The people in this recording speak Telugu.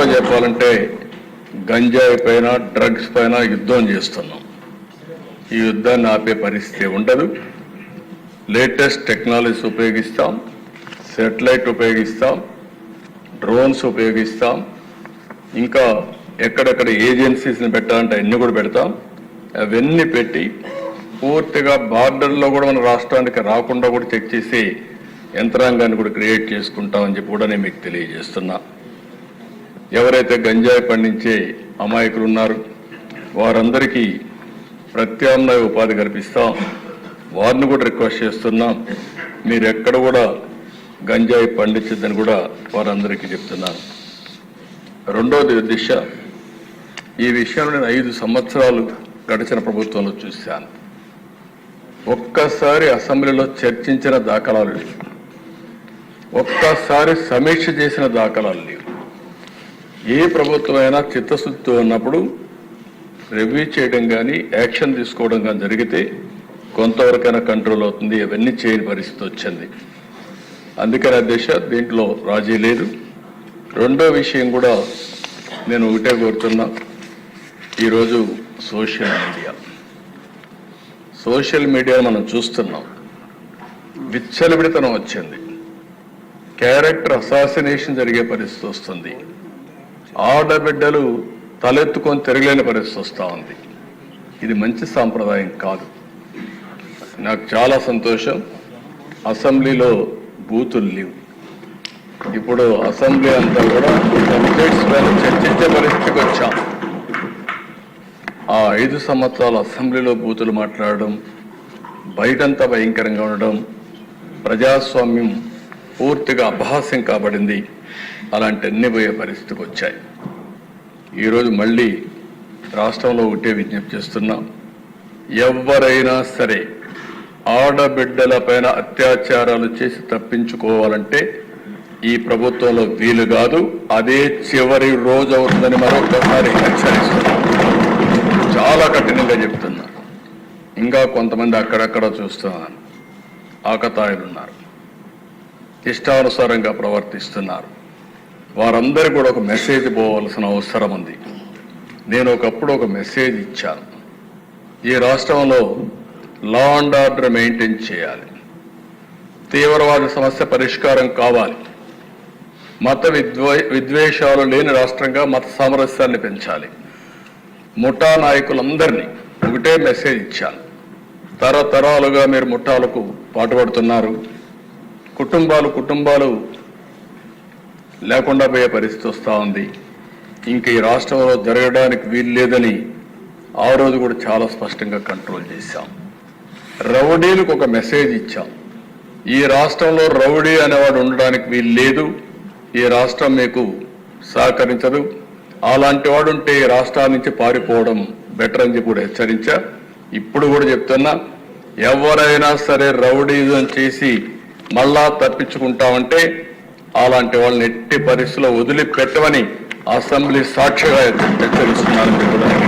మాటలో చెప్పాలంటే గంజాయి పైన డ్రగ్స్ పైన యుద్ధం చేస్తున్నాం. ఈ యుద్ధాన్ని ఆపే పరిస్థితి ఉండదు. లేటెస్ట్ టెక్నాలజీస్ ఉపయోగిస్తాం సెటిలైట్ ఉపయోగిస్తాం డ్రోన్స్ ఉపయోగిస్తాం ఇంకా ఎక్కడెక్కడ ఏజెన్సీస్ని పెట్టాలంటే అన్నీ కూడా పెడతాం. అవన్నీ పెట్టి పూర్తిగా బార్డర్లో కూడా మన రాష్ట్రానికి రాకుండా కూడా చెక్ చేసి యంత్రాంగాన్ని కూడా క్రియేట్ చేసుకుంటామని చెప్పి కూడా నేను మీకు తెలియజేస్తున్నా. ఎవరైతే గంజాయి పండించే అమాయకులు ఉన్నారు వారందరికీ ప్రత్యామ్నాయ ఉపాధి కల్పిస్తాం. వారిని కూడా రిక్వెస్ట్ చేస్తున్నాం. మీరు ఎక్కడ కూడా గంజాయి పండించద్దని కూడా వారందరికీ చెప్తున్నాను. రెండోది దిశ. ఈ విషయంలో నేను ఐదు సంవత్సరాలు గడిచిన ప్రభుత్వంలో చూశాను. ఒక్కసారి అసెంబ్లీలో చర్చించిన దాఖలాలు లేవు. ఒక్కసారి సమీక్ష చేసిన దాఖలాలు లేవు. ఏ ప్రభుత్వం అయినా చిత్తశుద్ధితో ఉన్నప్పుడు రివ్యూ చేయడం కానీ యాక్షన్ తీసుకోవడం కానీ జరిగితే కొంతవరకైనా కంట్రోల్ అవుతుంది. అవన్నీ చేయని పరిస్థితి వచ్చింది. అందుకని అధ్యక్ష దీంట్లో రాజీ లేదు. రెండో విషయం కూడా నేను ఒకటే కోరుతున్నా. ఈరోజు సోషల్ మీడియా. సోషల్ మీడియా మనం చూస్తున్నాం. విచ్చలవిడితనం వచ్చింది. క్యారెక్టర్ అసాసినేషన్ జరిగే పరిస్థితి వస్తుంది. ఆడబిడ్డలు తలెత్తుకొని తిరగలేని పరిస్థితి వస్తూ ఉంది. ఇది మంచి సాంప్రదాయం కాదు. నాకు చాలా సంతోషం. అసెంబ్లీలో బూతులు లేవు. ఇప్పుడు అసెంబ్లీ అంతా కూడా సబ్జెక్ట్స్ పైన చర్చించే పరిస్థితికి వచ్చాం. ఆ ఐదు సంవత్సరాల అసెంబ్లీలో బూతులు మాట్లాడడం బయటంతా భయంకరంగా ఉండడం ప్రజాస్వామ్యం పూర్తిగా అపహాస్యం కాబడింది. అలాంటి అన్ని పోయే పరిస్థితికి వచ్చాయి. ఈరోజు మళ్ళీ రాష్ట్రంలో ఒకటే విజ్ఞప్తి చేస్తున్నాం. ఎవరైనా సరే ఆడబిడ్డల పైన అత్యాచారాలు చేసి తప్పించుకోవాలంటే ఈ ప్రభుత్వంలో వీలు కాదు. అదే చివరి రోజు అవుతుందని మరొకసారి హెచ్చరిస్తున్నాం. చాలా కఠినంగా చెప్తున్నా. ఇంకా కొంతమంది అక్కడక్కడ చూస్తున్నాను. ఆకతాయిలు ఉన్నారు ఇష్టానుసారంగా ప్రవర్తిస్తున్నారు. వారందరూ కూడా ఒక మెసేజ్ పోవాల్సిన అవసరం ఉంది. నేను ఒకప్పుడు ఒక మెసేజ్ ఇచ్చాను. ఈ రాష్ట్రంలో లా అండ్ ఆర్డర్ మెయింటైన్ చేయాలి. తీవ్రవాద సమస్య పరిష్కారం కావాలి. మత విద్వే విద్వేషాలు లేని రాష్ట్రంగా మత సామరస్యాన్ని పెంచాలి. ముఠా నాయకులందరినీ ఒకటే మెసేజ్ ఇచ్చాను. తరతరాలుగా మీరు ముఠాలకు పాటుపడుతున్నారు. కుటుంబాలు కుటుంబాలు లేకుండా పోయే పరిస్థితి వస్తూ ఉంది. ఇంక ఈ రాష్ట్రంలో జరగడానికి వీలు లేదని ఆ రోజు కూడా చాలా స్పష్టంగా కంట్రోల్ చేశాం. రౌడీలకు ఒక మెసేజ్ ఇచ్చాం. ఈ రాష్ట్రంలో రౌడీ అనేవాడు ఉండడానికి వీలు లేదు. ఈ రాష్ట్రం మీకు సహకరించదు. అలాంటి వాడు ఉంటే ఈ రాష్ట్రాల నుంచి పారిపోవడం బెటర్ అని చెప్పి కూడా హెచ్చరించా ఇప్పుడు కూడా చెప్తున్నా ఎవరైనా సరే రౌడీజం చేసి మళ్ళా తప్పించుకుంటామంటే అలాంటి వాళ్ళని ఎట్టి పరిస్థితిలో వదిలిపెట్టమని అసెంబ్లీ సాక్షిగా హెచ్చరిస్తున్నారు